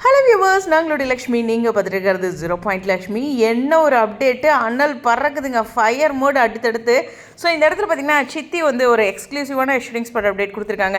Hello viewers நாங்களுடைய Lakshmi நீங்கள் பார்த்துருக்கிறது zero point Lakshmi. என்ன ஒரு அப்டேட்டு அனல் பறக்குதுங்க. ஃபயர் மோடு அடுத்தடுத்து. ஸோ இந்த இடத்துல பார்த்தீங்கன்னா சித்தி வந்து ஒரு எக்ஸ்க்ளூசிவான ஷூட்டிங்ஸ் பட் அப்டேட் கொடுத்துருக்காங்க.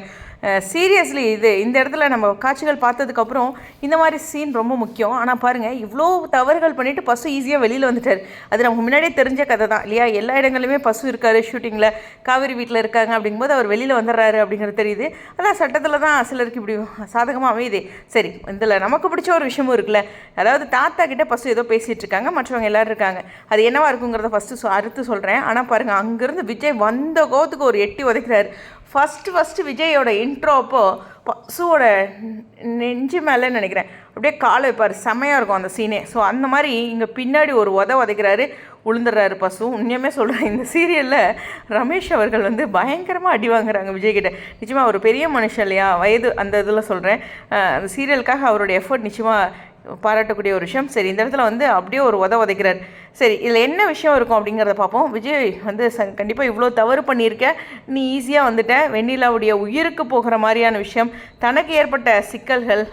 சீரியஸ்லி இது இந்த இடத்துல நம்ம காட்சிகள் பார்த்ததுக்கப்புறம் இந்த மாதிரி சீன் ரொம்ப முக்கியம். ஆனால் பாருங்கள் இவ்வளோ தவறுகள் பண்ணிவிட்டு பசு ஈஸியாக வெளியில் வந்துட்டார். அது நமக்கு முன்னாடியே தெரிஞ்ச கதை தான் இல்லையா? எல்லா இடங்களிலுமே பசு இருக்கார் ஷூட்டிங்கில் காவேரி வீட்டில் இருக்காங்க அப்படிங்கும்போது அவர் வெளியில் வந்துடுறாரு அப்படிங்கிறது தெரியுது. அதான் சட்டத்தில் தான் சிலருக்கு இப்படி சாதகமாக அமையுது சரி இதில் நமக்கு பிடிச்ச ஒரு விஷயமும் இருக்குல்ல. அதாவது தாத்தா கிட்ட ஃபஸ்ட்டு ஏதோ பேசிகிட்டு இருக்காங்க மற்றவங்க எல்லோரும் இருக்காங்க. அது என்னவா இருக்குங்கிறத ஃபஸ்ட்டு அறுத்து சொல்கிறேன் ஆனால் பாருங்கள் அங்கேருந்து விஜய் வந்த கோத்துக்கு ஒரு எட்டி உதைக்கிறாரு. ஃபஸ்ட்டு ஃபஸ்ட்டு விஜயோட இன்ட்ரோ அப்போ பசுவோட நெஞ்சு மேலே நினைக்கிறேன். அப்படியே காலை வைப்பார் செமையாக இருக்கும் அந்த சீனே ஸோ அந்த மாதிரி இங்கே பின்னாடி ஒரு உத உதைக்கிறாரு உளுந்துடுறாரு பசு. உண்மையுமே சொல்கிறேன் இந்த சீரியலில் ரமேஷ் அவர்கள் வந்து பயங்கரமாக அடி வாங்குறாங்க விஜய்கிட்ட நிச்சயமாக ஒரு பெரிய மனுஷன் இல்லையா? வயது அந்த இதில் சொல்கிறேன் அந்த சீரியலுக்காக அவருடைய எஃபர்ட் நிச்சயமாக பாராட்டக்கூடிய ஒரு விஷயம். சரி இந்த இடத்துல வந்து அப்படியே ஒரு உத உதைக்கிறார். சரி இதில் என்ன விஷயம் இருக்கும் அப்படிங்கிறத பார்ப்போம். விஜய் வந்து ச கண்டிப்பாக இவ்வளோ தவறு பண்ணியிருக்க. நீ ஈஸியாக வந்துட்ட. வெண்ணிலாவுடைய உயிருக்கு போகிற மாதிரியான விஷயம். தனக்கு ஏற்பட்ட சிக்கல்கள்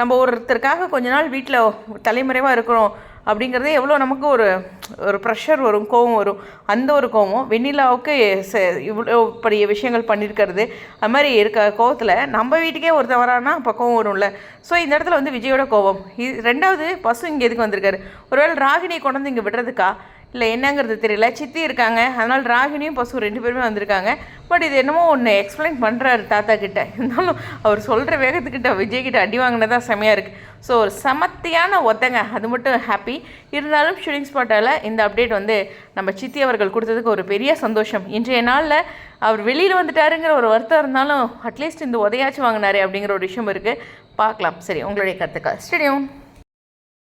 நம்ம ஒருத்தருக்காக கொஞ்ச நாள் வீட்டில் தலைமுறைவாக இருக்கிறோம். அப்படிங்கிறது எவ்வளோ நமக்கு ஒரு ஒரு ப்ரெஷர் வரும் கோவம் வரும். அந்த ஒரு கோவம் வெண்ணிலாவுக்கு ச- இவ்வளோ பெரிய விஷயங்கள் பண்ணியிருக்கிறது அது மாதிரி இருக்க கோவத்தில் நம்ம வீட்டுக்கே ஒரு தவறானா அப்போ கோவம் வரும்ல. ஸோ இந்த இடத்துல வந்து விஜயோட கோவம். இது ரெண்டாவது பசு இங்கே எதுக்கு வந்திருக்காரு? ஒருவேளை ராகினியை கொண்டு வந்து இங்கே விடுறதுக்கா? இல்லை என்னங்கிறது தெரியல. சித்தி இருக்காங்க. அதனால் ராகினியும் பசு ரெண்டு பேருமே வந்திருக்காங்க. பட் இது என்னமோ ஒன்று எக்ஸ்பிளைன் பண்ணுறாரு தாத்தா கிட்ட. இருந்தாலும் அவர் சொல்கிற வேகத்துக்கிட்ட விஜய் கிட்ட அடி வாங்கினதா செமையாக இருக்குது ஸோ ஒரு சமத்தியான ஒத்தங்க. அது மட்டும் ஹாப்பி இருந்தாலும் ஷூட்டிங் ஸ்பாட்டால் இந்த அப்டேட் வந்து நம்ம சித்தி அவர்கள் கொடுத்ததுக்கு ஒரு பெரிய சந்தோஷம். இன்றைய நாளில் அவர் வெளியில் வந்துட்டாருங்கிற ஒரு வருத்தம் இருந்தாலும் அட்லீஸ்ட் இந்த உதையாச்சும் வாங்கினாரு அப்படிங்கிற ஒரு விஷயம் இருக்குது பார்க்கலாம். சரி உங்களுடைய கருத்துக்கள். ஸ்டேடியம்.